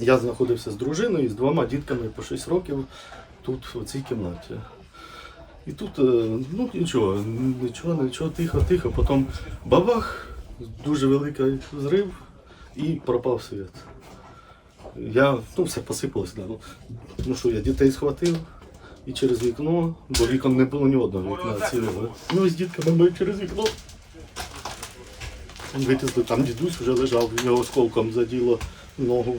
Я знаходився з дружиною і з двома дітками по 6 років тут, в цій кімнаті. І тут, е, ну нічого, нічого, нічого, тихо, тихо. Потім бабах, дуже великий зрив і пропав світ. Я, ну, все посипалось, да. ну, ну що, я дітей схватив і через вікно, бо вікон не було ні одного вікна цілого. Ну з дітками ми через вікно. Витязли, там дідусь вже лежав, в нього осколком заділо ногу.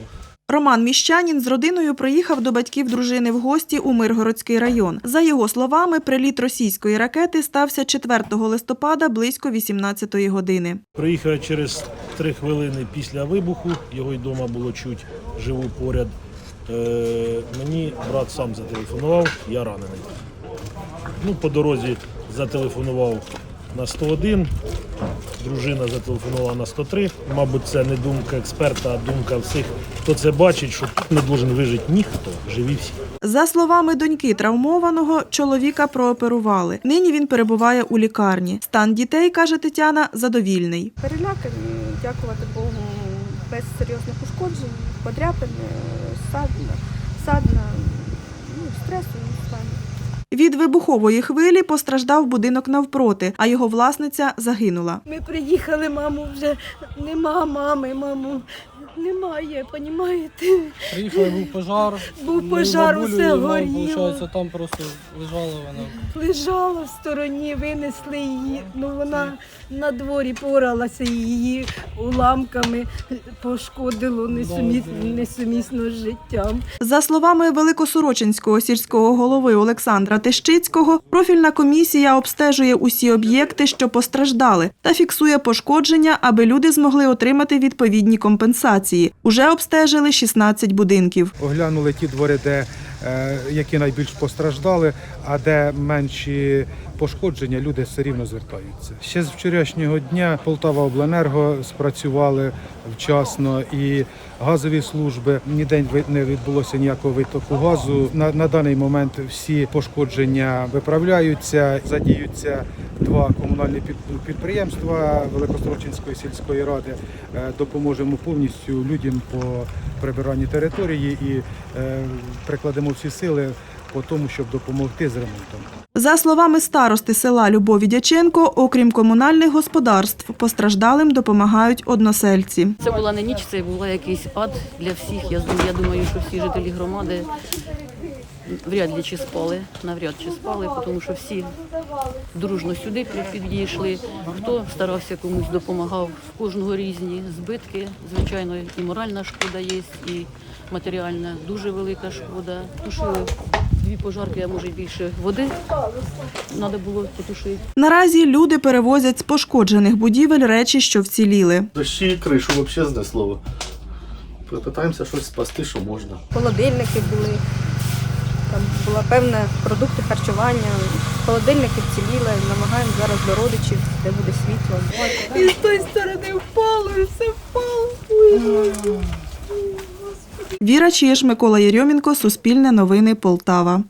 Роман Міщанін з родиною приїхав до батьків дружини в гості у Миргородський район. За його словами, приліт російської ракети стався 4 листопада близько 18-ї години. Приїхав через три хвилини після вибуху, його й вдома було чуть, живу поряд. Е, мені брат сам зателефонував, я ранений. Ну, по дорозі зателефонував на 101, дружина зателефонувала на 103. Мабуть, це не думка експерта, а думка всіх, хто це бачить, що тут не должен вижити ніхто, живі всі. За словами доньки травмованого, чоловіка прооперували. Нині він перебуває у лікарні. Стан дітей, каже Тетяна, задовільний. Перелякані, дякувати Богу, без серйозних ушкоджень, подряпини, садна, садна, ну, в стресовому стані. Від вибухової хвилі постраждав будинок навпроти, а його власниця загинула. Ми приїхали, маму, вже нема мами, маму немає, понімаєте? Приїхали, був пожар. Був пожар, бабулю, усе горіло. Получається, там просто лежала вона. Лежала в стороні, винесли її. Ну вона на дворі поралася її уламками, пошкодило несумісно, несумісно з життям. За словами Великосорочинського сільського голови Олександра Тищицького, профільна комісія обстежує усі об'єкти, що постраждали, та фіксує пошкодження, аби люди змогли отримати відповідні компенсації. Уже обстежили 16 будинків. оглянули ті двори, де, е, які найбільш постраждали, а де менші пошкодження, люди все рівно звертаються. Ще з вчорашнього дня Полтава Обленерго спрацювали вчасно і газові служби. Ніде не відбулося ніякого витоку газу. На, на даний момент всі пошкодження виправляються, задіються два комунальні під- підприємства Великострочинської сільської ради. Е, Допоможемо повністю людям по прибиранні території і е, прикладемо всі сили по тому, щоб допомогти з ремонтом. За словами старости села Любові Дяченко, окрім комунальних господарств, постраждалим допомагають односельці. Це була не ніч, це була якийсь ад для всіх. Я, я думаю, що всі жителі громади вряд ли чи спали, навряд чи спали, тому що всі дружно сюди підійшли. Хто старався комусь допомагав, в кожного різні збитки. Звичайно, і моральна шкода є, і матеріальна дуже велика шкода. Тушили дві пожарки, а може й більше води. Треба було потушити. Наразі люди перевозять з пошкоджених будівель речі, що вціліли. Дощі кришу взагалі знесло. Попитаємося щось спасти, що можна. Холодильники були, там була певна продукти харчування. Холодильники вціліли, намагаємо зараз до родичів, де буде світло. І з тої сторони впало, і все впало. Віра Чиж, Микола Єрьомінко, Суспільне новини Полтава.